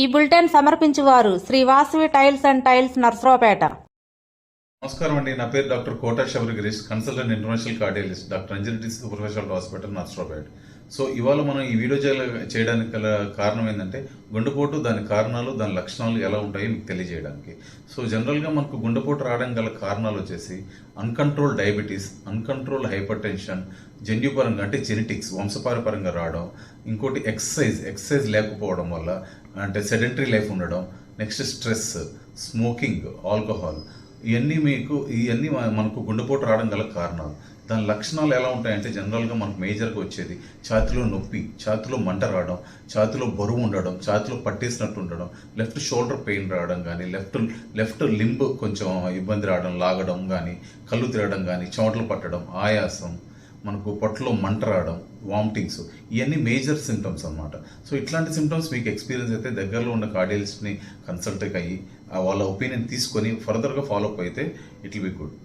ఈ bulletin సమర్పించువారు Shri Vasavi tiles and tiles Narasaraopet. నమస్కారం అండి. నా పేరు doctor Kota Sabari Girish consultant international cardiologist doctor అంజలిటీ super hospital Narasaraopet. So ఇవాళ మనం ఈ వీడియో చేయడానికి గల కారణం ఏంటంటే గుండెపోటు దాని కారణాలు దాని లక్షణాలు ఎలా ఉంటాయో మీకు తెలియజేయడానికి. సో జనరల్గా మనకు గుండెపోటు రావడం గల కారణాలు వచ్చేసి uncontrol diabetes uncontrol hypertension జన్యుపరంగా అంటే జెనెటిక్స్ వంశపారపరంగా రావడం ఇంకోటి ఎక్సర్సైజ్ ఎక్సర్సైజ్ లేకపోవడం వల్ల అంటే సెడెంటరీ లైఫ్ ఉండడం నెక్స్ట్ స్ట్రెస్ స్మోకింగ్ ఆల్కహాల్ ఇవన్నీ మీకు ఇవన్నీ మనకు గుండెపోటు రావడం గల కారణాలు. దాని లక్షణాలు ఎలా ఉంటాయంటే జనరల్గా మనకు మేజర్గా వచ్చేది ఛాతిలో నొప్పి ఛాతిలో మంట రావడం ఛాతిలో బరువు ఉండడం ఛాతిలో పట్టేసినట్టు ఉండడం లెఫ్ట్ షోల్డర్ పెయిన్ రావడం కానీ లెఫ్ట్ లెఫ్ట్ లింబ్ కొంచెం ఇబ్బంది రావడం లాగడం కానీ కళ్ళు తిరగడం కానీ చెమటలు పట్టడం ఆయాసం మనకు పొట్టలో మంట రావడం వామిటింగ్స్ ఇవన్నీ మేజర్ సిమ్టమ్స్ అన్నమాట. సో ఇట్లాంటి సిమ్టమ్స్ మీకు ఎక్స్పీరియన్స్ అయితే దగ్గరలో ఉన్న కార్డియల్స్ని కన్సల్ట్ అయ్యి వాళ్ళ ఒపీనియన్ తీసుకొని ఫర్దర్గా ఫాలోఅప్ అయితే ఇట్ విల్ బి గుడ్.